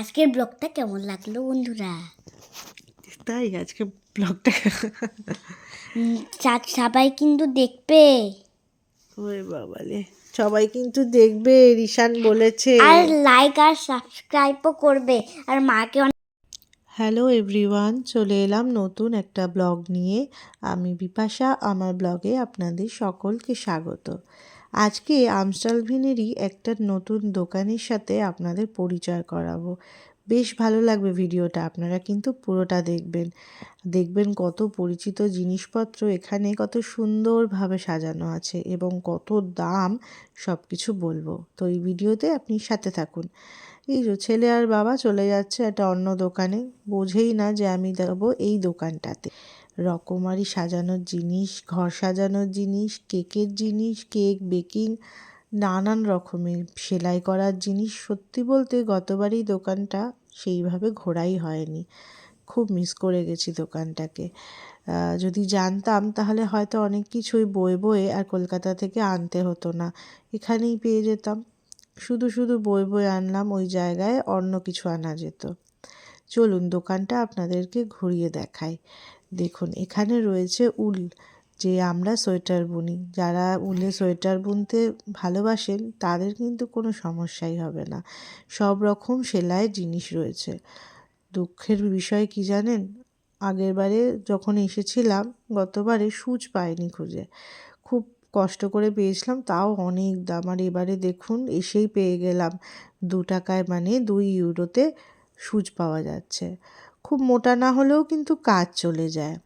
আজকের ব্লগটা কেমন লাগল বন্ধুরা? তাই আজকে ব্লগটা সবাই কিন্তু দেখবে। ওরে বাবালে সবাই কিন্তু দেখবে রিশান বলেছে। আর লাইক আর সাবস্ক্রাইবও করবে আর মাকে অনেক হ্যালো এভরিওয়ান চলে এলাম নতুন একটা ব্লগ নিয়ে। আমি বিপাশা আমার ব্লগে আপনাদের সকলকে স্বাগত। আজকে আমস্টালভিনেরই একটা নতুন দোকানের সাথে আপনাদের পরিচয় করাবো। বেশ ভালো লাগবে ভিডিওটা, আপনারা কিন্তু পুরোটা দেখবেন। দেখবেন কত পরিচিত জিনিসপত্র এখানে কত সুন্দরভাবে সাজানো আছে এবং কত দাম সব কিছু বলব। তো এই ভিডিওতে আপনি সাথে থাকুন। এই যে ছেলে আর বাবা চলে যাচ্ছে একটা অন্য দোকানে। বোঝেই না যে আমি যাব এই দোকানটাতে। রকমারি সাজানোর জিনিস, ঘর সাজানোর জিনিস, কেকের জিনিস, কেক বেকিং, নানান রকমের সেলাই করার জিনিস। সত্যি বলতে গতবারই দোকানটা সেইভাবে ঘোরাই হয়নি। খুব মিস করে গেছি দোকানটাকে। যদি জানতাম তাহলে হয়তো অনেক কিছুই বয়ে বয়ে আর কলকাতা থেকে আনতে হতো না। এখানেই পেয়ে যেতাম। শুধু শুধু বই বই আনলাম, ওই জায়গায় অন্য কিছু আনা যেত। চলুন দোকানটা আপনাদেরকে ঘুরিয়ে দেখাই। দেখুন, এখানে রয়েছে উল, যে আমরা সোয়েটার বুনি। যারা উলে সোয়েটার বুনতে ভালোবাসেন, তাদের কিন্তু কোনো সমস্যাই হবে না। সব রকম সেলাইয়ের জিনিস রয়েছে। দুঃখের বিষয় কি জানেন? আগেরবারে যখন এসেছিলাম, গতবারে সুচ পাইনি খুঁজে। খুব কষ্ট করে পেয়েছিলাম, তাও অনেক দাম। আর এবারে দেখুন, এসেই পেয়ে গেলাম। দু টাকায় মানে দুই ইউরোতে সুচ পাওয়া যাচ্ছে। খুব মোটা না হলেও কিন্তু কাজ চলে যায়।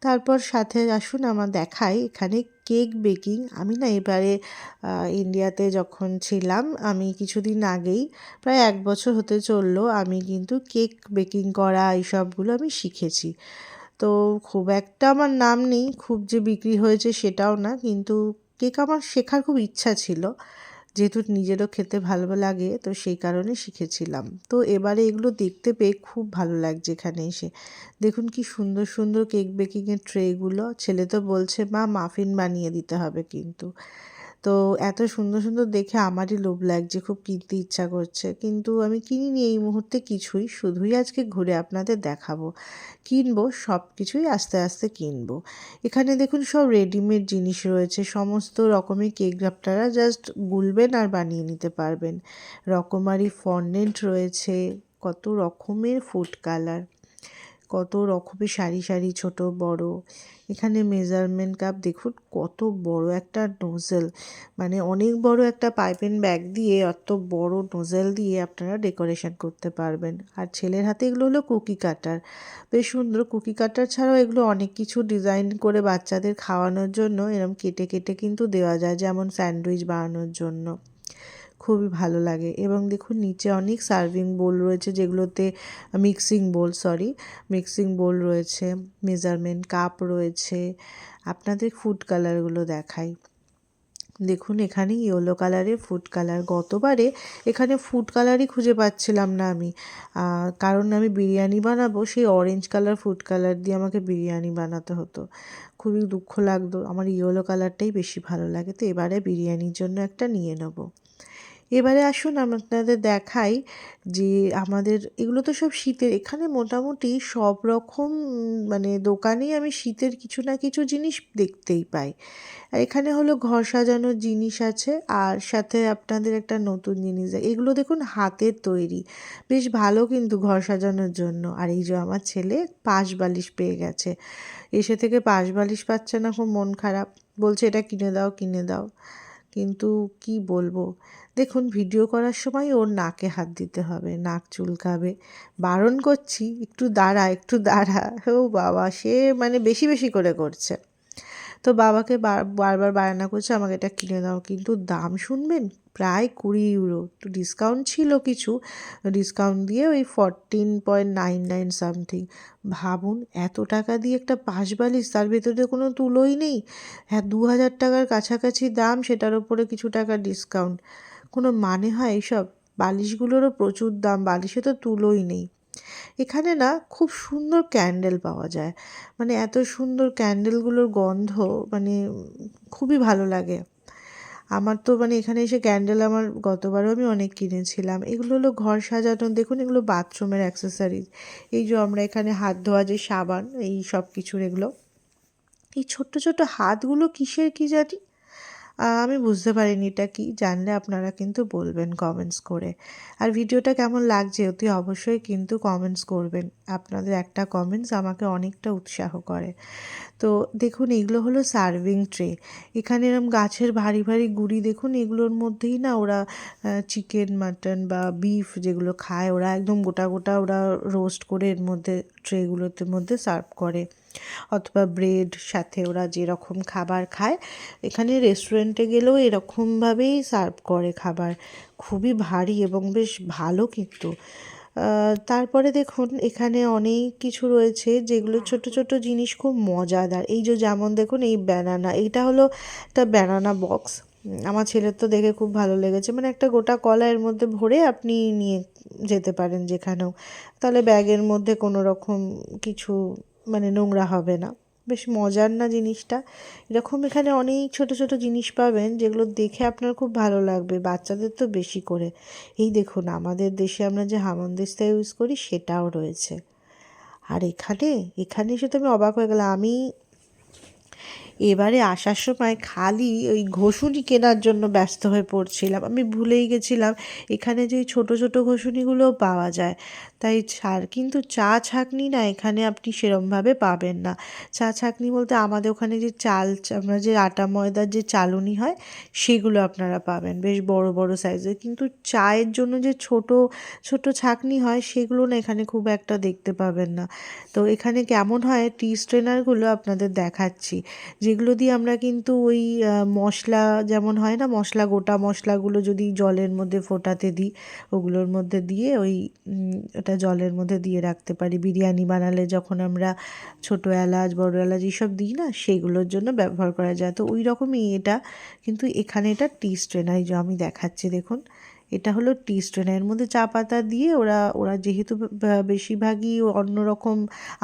তারপর সাথে আসুন, আমার দেখাই এখানে কেক বেকিং। আমি না এবারে ইন্ডিয়াতে যখন ছিলাম, আমি কিছুদিন আগেই, প্রায় এক বছর হতে চলল, আমি কিন্তু কেক বেকিং করা, এইসবগুলো আমি শিখেছি। তো খুব একটা আমার নাম নেই, খুব যে বিক্রি হয়েছে সেটাও না, কিন্তু কেক আমার শেখার খুব ইচ্ছা ছিল, যেহেতু নিজেরও খেতে ভালো লাগে, তো সেই কারণে শিখেছিলাম। তো এবারে এগুলো দেখতে পেয়ে খুব ভালো লাগছে এখানে এসে। দেখুন কি সুন্দর সুন্দর কেক বেকিংয়ের ট্রেগুলো ছেলে তো বলছে, মা মাফিন বানিয়ে দিতে হবে কিন্তু। তো এত সুন্দর সুন্দর দেখে আমারই লোভ লাগছে, খুব কিনতে ইচ্ছা করছে। কিন্তু আমি কিনিনি এই মুহূর্তে কিছুই, শুধুই আজকে ঘুরে আপনাদের দেখাবো। কিনবো সব কিছুই আস্তে আস্তে কিনবো। এখানে দেখুন সব রেডিমেড জিনিস রয়েছে, সমস্ত রকমের কেক আপনারা জাস্ট গুলবেন আর বানিয়ে নিতে পারবেন। রকমারি ফন্ডেন্ট রয়েছে, কত রকমের ফুড কালার কত রকমের সারি সারি ছোট, বড়। এখানে মেজারমেন্ট কাপ দেখুন, কত বড় একটা নোজেল মানে অনেক বড় একটা পাইপেন ব্যাগ দিয়ে অত বড় নোজেল দিয়ে আপনারা ডেকোরেশন করতে পারবেন। আর ছেলের হাতে এগুলো হলো কুকি কাটার বেশ সুন্দর কুকি কাটার ছাড়াও এগুলো অনেক কিছু ডিজাইন করে বাচ্চাদের খাওয়ানোর জন্য এরকম কেটে কেটে কিন্তু দেওয়া যায়, যেমন স্যান্ডউইচ বানানোর জন্য। খুবই ভালো লাগে। এবং দেখুন, নিচে অনেক সার্ভিং বোল রয়েছে, যেগুলোতে mixing bowl sorry mixing bowl রয়েছে মেজারমেন্ট কাপ রয়েছে। আপনাদের ফুড কালারগুলো দেখাই। দেখুন, এখানে ইয়েলো কালারের ফুড কালার গতবারে এখানে ফুড কালারই খুঁজে পাচ্ছিলাম না আমি। কারণ আমি বিরিয়ানি বানাবো, সেই অরেঞ্জ কালার ফুড কালার দিয়ে আমাকে বিরিয়ানি বানাতে হতো। খুবই দুঃখ লাগতো। আমার ইয়েলো কালারটাই বেশি ভালো লাগে। তো এবারে বিরিয়ানির জন্য একটা নিয়ে নেব। এবারে আসুন আপনাদের দেখাই যে আমাদের, এগুলো তো সব শীতের, এখানে মোটামুটি সব রকম মানে দোকানেই আমি শীতের কিছু না কিছু জিনিস দেখতেই পাই। আর এখানে হলো ঘর সাজানোর জিনিস আছে, আর সাথে আপনাদের একটা নতুন জিনিস এগুলো দেখুন হাতের তৈরি। বেশ ভালো কিন্তু ঘর সাজানোর জন্য। আর এই যে আমার ছেলে পাশ বালিশ পেয়ে গেছে। এসে থেকে পাশ বালিশ পাচ্ছে না, খুব মন খারাপ। বলছে, এটা কিনে দাও কিনে দাও। কিন্তু কি বলব? দেখুন, ভিডিও করার সময় ওর নাকে হাত দিতে হবে, নাক চুলকাবে। বারণ করছি, একটু দাঁড়া একটু দাঁড়া। ও বাবা, সে মানে বেশি বেশি করে করছে। তো বাবাকে বারবার বায়না করছে, আমাকে এটা কিনে দাও, কিন্তু দাম শুনবেন? প্রায় কুড়ি ইউরো। তো ডিসকাউন্ট ছিল কিছু ডিসকাউন্ট দিয়ে ওই fourteen point nine nine something ভাবুন, এত টাকা দিয়ে একটা পাশ বালিশ তার ভেতরে কোনো তুলোই নেই। হ্যাঁ দু হাজার টাকার কাছাকাছি দাম, সেটার ওপরে কিছু টাকা ডিসকাউন্ট কোনো মানে হয় এইসব বালিশগুলোরও প্রচুর দাম, বালিশে তো তুলোই নেই। এখানে না, খুব সুন্দর ক্যান্ডেল পাওয়া যায়। মানে এত সুন্দর ক্যান্ডেলগুলোর গন্ধ মানে খুবই ভালো লাগে। আমার তো মানে এখানে এসে ক্যান্ডেল আমার গতবারও আমি অনেক কিনেছিলাম। এগুলো হলো ঘর সাজানো, দেখুন এগুলো বাথরুমের অ্যাক্সেসরিজ এই যে আমরা এখানে হাত ধোয়া যে সাবান, এই সব কিছুর এগুলো। এই ছোট্ট ছোট্ট হাতগুলো কিসের কি জানি? আমি বুঝতে পারিনি এটা কি, জানলে আপনারা কিন্তু বলবেন কমেন্টস করে। আর ভিডিওটা কেমন লাগছে অতি অবশ্যই কিন্তু কমেন্টস করবেন। আপনাদের একটা কমেন্টস আমাকে অনেকটা উৎসাহ করে। তো দেখুন, এগুলো হলো সার্ভিং ট্রে এখানে এরম গাছের ভারী ভারী গুড়ি দেখুন, এগুলোর মধ্যেই না ওরা চিকেন মাটন বা বিফ যেগুলো খায়, ওরা একদম গোটা গোটা ওরা রোস্ট করে এর মধ্যে ট্রেগুলোতে মধ্যে সার্ভ করে। অথবা ব্রেড সাথে ওরা যেরকম খাবার খায়, এখানে রেস্টুরেন্টে গেলেও এরকমভাবেই সার্ভ করে খাবার। খুবই ভারী এবং বেশ ভালো কিন্তু। তারপরে দেখুন, এখানে অনেক কিছু রয়েছে যেগুলো ছোট ছোট জিনিস খুব মজাদার। এই যে যেমন দেখুন, এই ব্যানানা এইটা হলো একটা ব্যানানা বক্স আমার ছেলের তো দেখে খুব ভালো লেগেছে। মানে একটা গোটা কলা এর মধ্যে ভরে আপনি নিয়ে যেতে পারেন যেখানেও। তাহলে ব্যাগের মধ্যে কোনো রকম কিছু মানে নোংরা হবে না। বেশ মজার না জিনিসটা? এরকম এখানে অনেক ছোট ছোট জিনিস পাবেন যেগুলো দেখে আপনার খুব ভালো লাগবে, বাচ্চাদের তো বেশি করে। এই দেখুন, আমাদের দেশে আমরা যে হামনদিস্তা ইউজ করি সেটাও রয়েছে। আর এখানে এখানে সে তো আমি অবাক হয়ে গেলাম। আমি এবারে আসার সময় খালি ওই ঘষুনি কেনার জন্য ব্যস্ত হয়ে পড়ছিলাম। আমি ভুলেই গেছিলাম, এখানে যে ছোট ছোট ঘষুনিগুলোও পাওয়া যায়। তাই ছাড়, কিন্তু চা ছাঁকনি না, এখানে আপনি সেরমভাবে পাবেন না। চা ছাঁকনি বলতে আমাদের ওখানে যে চাল, আমরা যে আটা ময়দার যে চালুনি হয়, সেগুলো আপনারা পাবেন, বেশ বড় বড় সাইজের। কিন্তু চায়ের জন্য যে ছোট ছোট ছাঁকনি হয়, সেগুলো না এখানে খুব একটা দেখতে পাবেন না। তো এখানে কেমন হয় টি স্ট্রেনারগুলো আপনাদের দেখাচ্ছি। যেগুলো দিয়ে আমরা কিন্তু ওই মশলা যেমন হয় না, মশলা গোটা মশলাগুলো যদি জলের মধ্যে ফোটাতে দিই, ওগুলোর মধ্যে দিয়ে ওই ওটা জলের মধ্যে দিয়ে রাখতে পারি। বিরিয়ানি বানালে যখন আমরা ছোটো এলাচ, বড় এলাচ এইসব দিই না, সেগুলোর জন্য ব্যবহার করা যায়। তো ওই রকমই এটা, কিন্তু এখানে এটা টি স্ট্রেনার যে আমি দেখাচ্ছি, দেখুন। এটা হলো টি স্ট্রেনার এর মধ্যে চা পাতা দিয়ে ওরা ওরা যেহেতু বেশিরভাগই অন্যরকম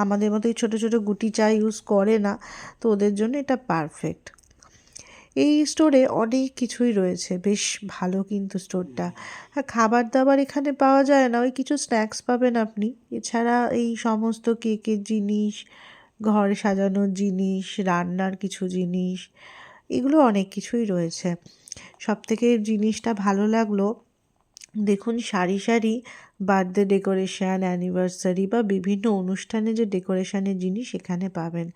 আমাদের মতো এই ছোটো ছোটো গুটি চা ইউজ করে না, তো ওদের জন্য এটা পারফেক্ট এই স্টোরে অনেক কিছুই রয়েছে, বেশ ভালো কিন্তু স্টোরটা হ্যাঁ খাবার দাবার এখানে পাওয়া যায় না, ওই কিছু স্ন্যাক্স পাবেন আপনি। এছাড়া এই সমস্ত কেকের জিনিস, ঘর সাজানোর জিনিস, রান্নার কিছু জিনিস, এগুলো অনেক কিছুই রয়েছে। সব থেকে জিনিসটা ভালো লাগল দেখুন, সারি সারি বার্থডে ডেকোরেশন, অ্যানিভার্সারি বা বিভিন্ন অনুষ্ঠানে যে ডেকোরেশানের জিনিস এখানে পাবেন।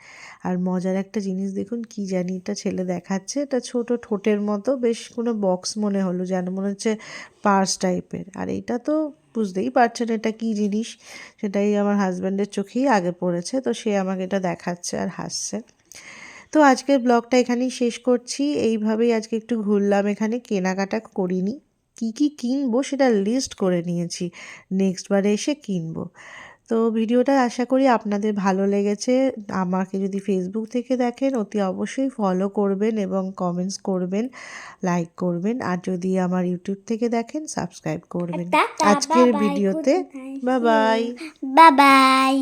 আর মজার একটা জিনিস দেখুন, কি জানি এটা ছেলে দেখাচ্ছে, এটা ছোট ঠোঁটের মতো, বেশ কোনো বক্স মনে হলো যেন মনে হচ্ছে পার্স টাইপের। আর এটা তো বুঝতেই পারছেন এটা কি জিনিস, সেটাই আমার হাজব্যান্ডের চোখেই আগে পড়েছে, তো সে আমাকে এটা দেখাচ্ছে আর হাসছে। তো আজকের ব্লগটা এখানেই শেষ করছি, এইভাবেই আজকে একটু ঘুরলাম, এখানে কেনাকাটা করিনি। কি কি কিনবো সেটা লিস্ট করে নিয়েছি। নেক্সট বারে এসে কিনবো। তো ভিডিওটা আশা করি আপনাদের ভালো লেগেছে। আমাকে যদি ফেসবুক থেকে দেখেন অতি অবশ্যই ফলো করবেন এবং কমেন্টস করবেন লাইক করবেন। আর যদি আমার ইউটিউব থেকে দেখেন সাবস্ক্রাইব করবেন। আজকের ভিডিওতে good night. বা বাই বাই বাই